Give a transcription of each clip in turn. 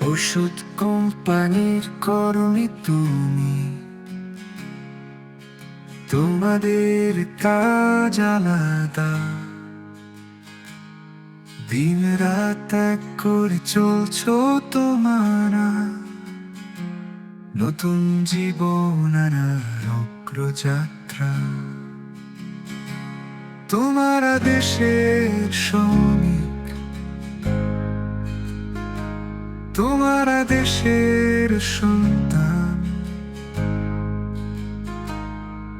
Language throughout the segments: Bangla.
ওষুধ কোম্পানির করণি তুমি। তোমাদের কাজ আলাদা। দিন রাত এক করে চলছ তোমার নতুন জীবন আর অগ্রযাত্রা। তোমারা দেশের শ্রমিক তোমার দেশের সন্তান।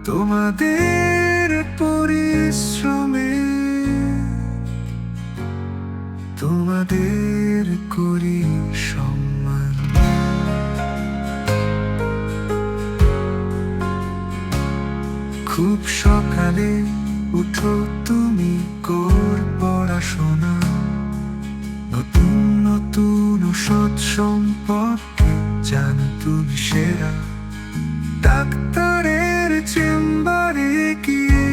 তোমাদের পরিশ্রমে। তোমাদের করি সম্মান। খুব সকালে উঠো, তুমি কর পড়াশোনা নতুন নতুন ওষুধ সম্পর্কে জানো তুমি সেরা। ডাক্তারের চেম্বারে গিয়ে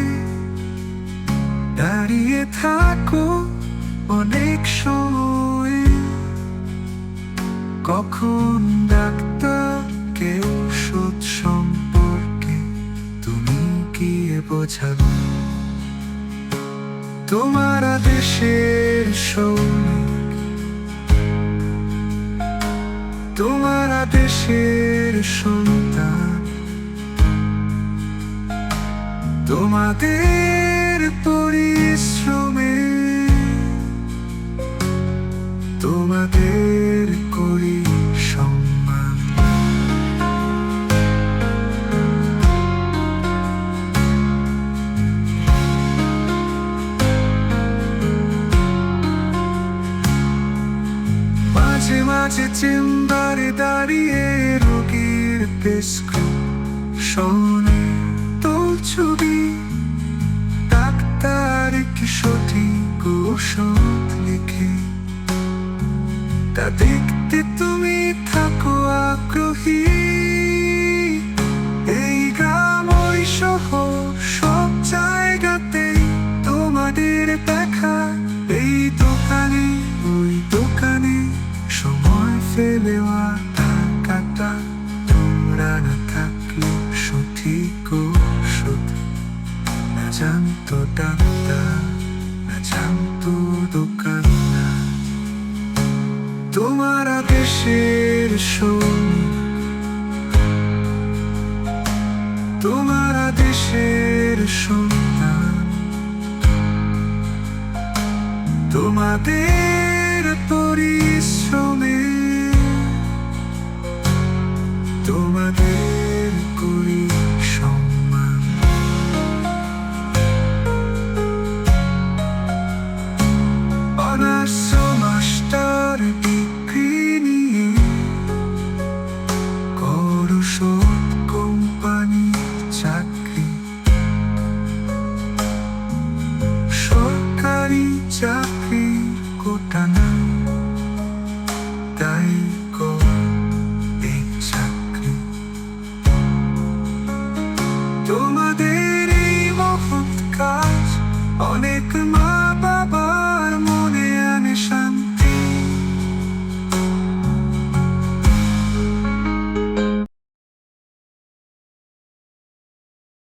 দাঁড়িয়ে থাকো অনেক সময়। কখন ডাক্তারকে ওষুধ সম্পর্কে তুমি গিয়ে বোঝাবে? তোমার দেশের সৈনিক তোমার দেশের সন্তান। তোমাদের পরিশ্রমে মাঝে চেম্বারে দাঁড়িয়ে রোগীর প্রেসক্রিপশনে তোর ছবি। ডাক্তার কি সঠিক ওষুধ লিখে। তা দেখতে তুমি থাকো আগ্রহী। ফেলেওয়া টাকাটা তোমরা না থাকলে সঠিক না জানতো ডাক্তার, না তোমার দেশের সৈনিক। তোমার দেশের সন্তান তোমাদের